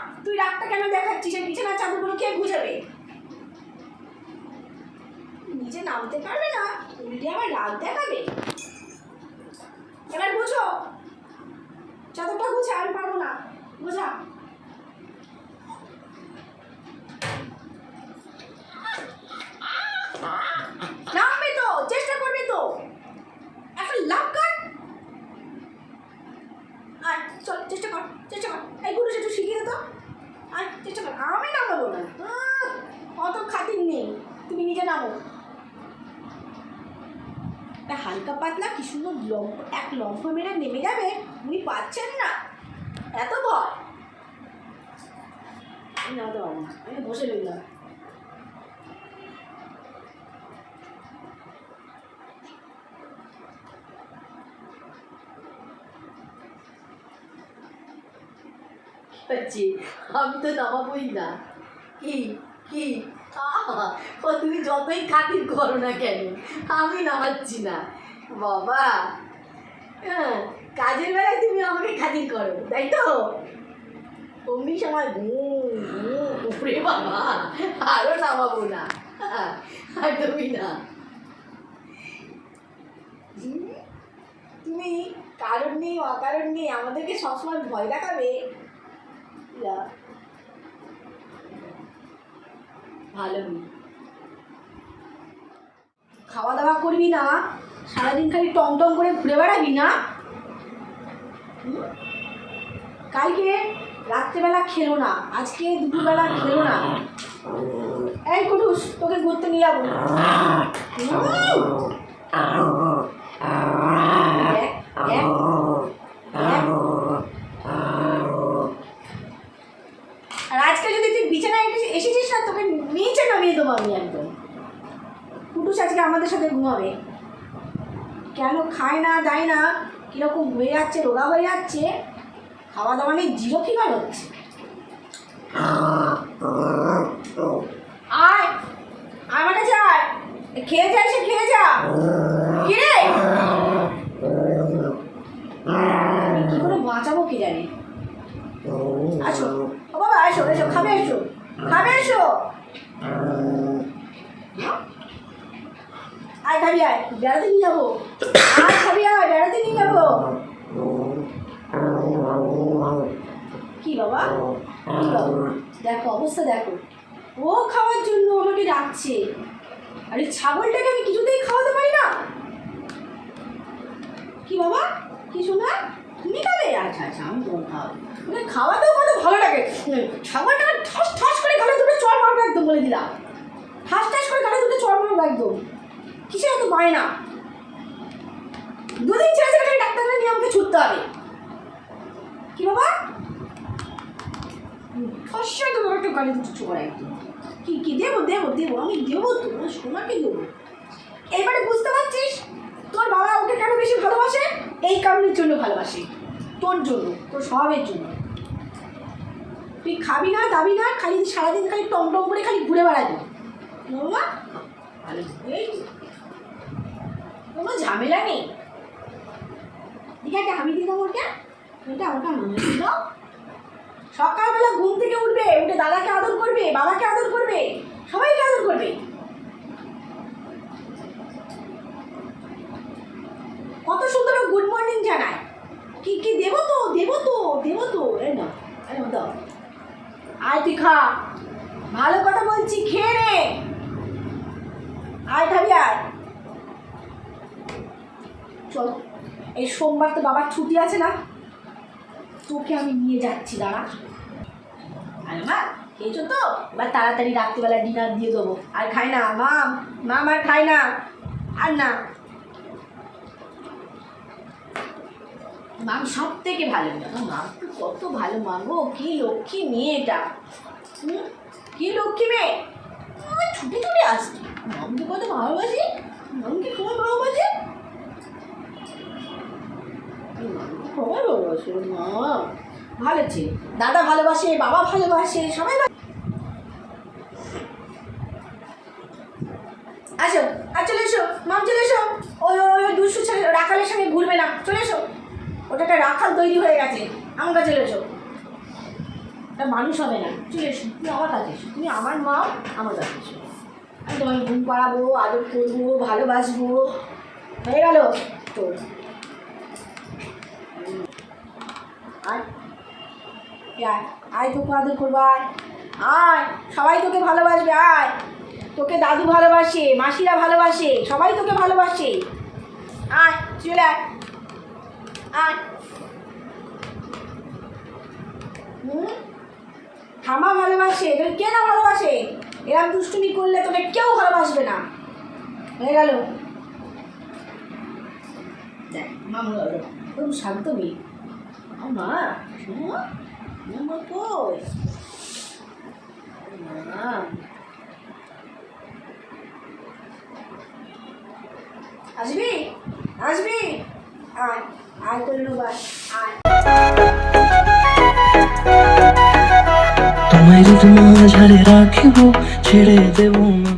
বলছিস আর বিছানার চাদরগুলো কে গুছাবে নিজে নামতে পারবে না, উল্টে আবার রাগ দেখাবে। এবার বুঝো, চাদরটা গুছা, আমি পারব না। বুঝা নামবে তো চেষ্টা করবে তো এখন লাভ কাট আর চল চেষ্টা কর চেষ্টা কর এই গুরু একটু শিখিয়ে দে তো আর চেষ্টা কর আমি নামাবো না আহ, অত খাতির নেই তুমি নিজে নামো তা হালকা পাতলা কি সুন্দর লম্ফ এক লম্ফ মেরে নেমে যাবে? উনি পাচ্ছেন না। এত ভয়? বসে রইলাম। আমি তো নামাবই না। কি কি? ও, তুমি যতই খাতির করো না কেন, আমি নামাচ্ছি না। বাবা হ্যাঁ কাজের বেলায় তুমি আমাকে খাতির করো, তাই তো? অমনি সময় ঘুম ঘুম উপরে বাবা আরও নামাবো না। একদমই না? তুমি কারণ নেই, অকারণ নেই, আমাদেরকে সবসময় ভয় দেখাবে। ভালো। খাওয়া দাওয়া করবি না? সারাদিন খালি টং টং করে ঘুরে বেড়াবি না? কালকে রাত্রেবেলা খেলো না, আজকে দুপুরবেলা খেলো না। এই কুটুস, তোকে ঘুরতে নিয়ে যাব হুম? দেখ, দেখ, দেখ। আর আজকে যদি তুই বিছানায় এসে- এসেছিস না তোকে নিচে নামিয়ে দেবো আমি একদম। কুটুস আজকে আমাদের সাথে ঘুমাবে। কেন খায় না, দেয় না, কীরকম হয়ে যাচ্ছে, রোগা হয়ে যাচ্ছে খাওয়া দাওয়া নিয়ে জিরো ফিগার হচ্ছে। আয় আমার কাছে আয় খেয়ে যা, এসে খেয়ে যা। কি রে আমি কি করে বাঁচাবো কি জানি? আসো। ও বাবা, এসো এসো, খাবে এসো। খাবে, এসো আয় খাবি আয় বেড়াতে নিয়ে যাব। আয় খাবি আয় বেড়াতে নিয়ে যাব। কি বাবা? কি বাবা? দেখো, অবস্থা দেখো। ও খাওয়ার জন্য আমাকে ডাকছে। আর ছাগলটাকে আমি কিছুতেই খাওয়াতে পারি না। কি বাবা? কি শোনা? তুমি খাবে আচ্ছা আচ্ছা আমি তোমার খাওয়াবো। মানে খাওয়াতেও কত ভালো লাগে। ছাগলটাকে ঠস ঠস করে গালে দুটো চড় মারবো একদম বলে দিলাম। ঠাস ঠাস করে গালে দুটো চড় মারবো একদম। কিসের এত বায় না? দুদিন ছেড়ে ছেড়ে ডাক্তারখানে নিয়ে আমাকে ছুটতে হবে। কি বাবা? ফসা তোমার একটু গালে দুটো চড় একদম কি কি, দেবো দেবো দেবো, আমি দেবো তো আমার সোনাকে দেবো। এবারে বুঝতে পারছিস, তোর বাবা ওকে কেন বেশি ভালোবাসে? এই কারণের জন্য ভালোবাসে। তোর জন্য, তোর স্বভাবের জন্য। তুই খাবি না, দাবি না, খালি সারাদিন খালি টং টং করে খালি ঘুরে বেড়াবি। বাবা? ভালো কোনো ঝামেলা নেই। ঠিক আছে আমি দিলাম ওকে। এটা আমাকে মনে ছিল। সকালবেলা ঘুম থেকে উঠবে, উঠে দাদাকে আদর করবে, বাবাকে আদর করবে, সবাইকে আদর করবে। কত সুন্দর গুড মর্নিং জানায়। কি কি দেবো তো দেবো তো দেবো তো। এই না দাও আয় তুই খা। ভালো কথা বলছি, খেয়ে নে। আয় খাবি, আয়। চল। এই সোমবার তো বাবার ছুটি আছে না। তোকে আমি নিয়ে যাচ্ছি, দাঁড়া। আরে মা, খেয়েছো তো? এবার তাড়াতাড়ি রাত্রিবেলা ডিনার দিয়ে দেবো। আর খাই না মাম মাম আর খাই না। আর না। মাম সব থেকে ভালো আমার মাম কত ভালো মা গো, কি লক্ষ্মী মেয়ে এটা। কি লক্ষ্মী মেয়ে? ছুটি ছুটি ছুটে আসছে। মামকে কত ভালোবাসি? মামকে খুব ভালোবাসি? খুবই ভালোবাসে মা ভালো ছেলে দাদা ভালোবাসে, বাবা ভালোবাসে, সবাই আসো, আর চলে এসো, মাম চলে এসো। ওই ওই ওই দুশো ছেলে, রাখালের সঙ্গে ঘুরবে না। চলে এসো। ওটা একটা রাখাল তৈরি হয়ে গেছে। আমার কাছে চলে এসো। একটা মানুষ হবে না। চলে এসো, তুমি আমার কাছে এসো। তুমি আমার মা, আমার কাছে এসো। আমি তোমাকে ঘুম পাড়াবো, আদর করব, ভালোবাসবো। হয়ে গেল। তো। আয়। আয়? আয় তোকে আদর করব, আয়। আয়। সবাই তোকে ভালোবাসবে, আয়। তোকে দাদু ভালোবাসে, মাসিরা ভালোবাসে, সবাই তোকে ভালোবাসে। আয়, চলে আয়। হুম? ঠামা ভালোবাসে, তোকে কে না ভালোবাসে? এরকম দুষ্টুমি করলে তোকে কেউ ভালোবাসবে না। হয়ে গেল। দেখ মামু খুব শান্ত মেয়ে। মা মামা কই? মা আসবি? আসবি আয় আয়। তোমায় যদি মাঝারে রাখিব, ছেড়ে দেব না।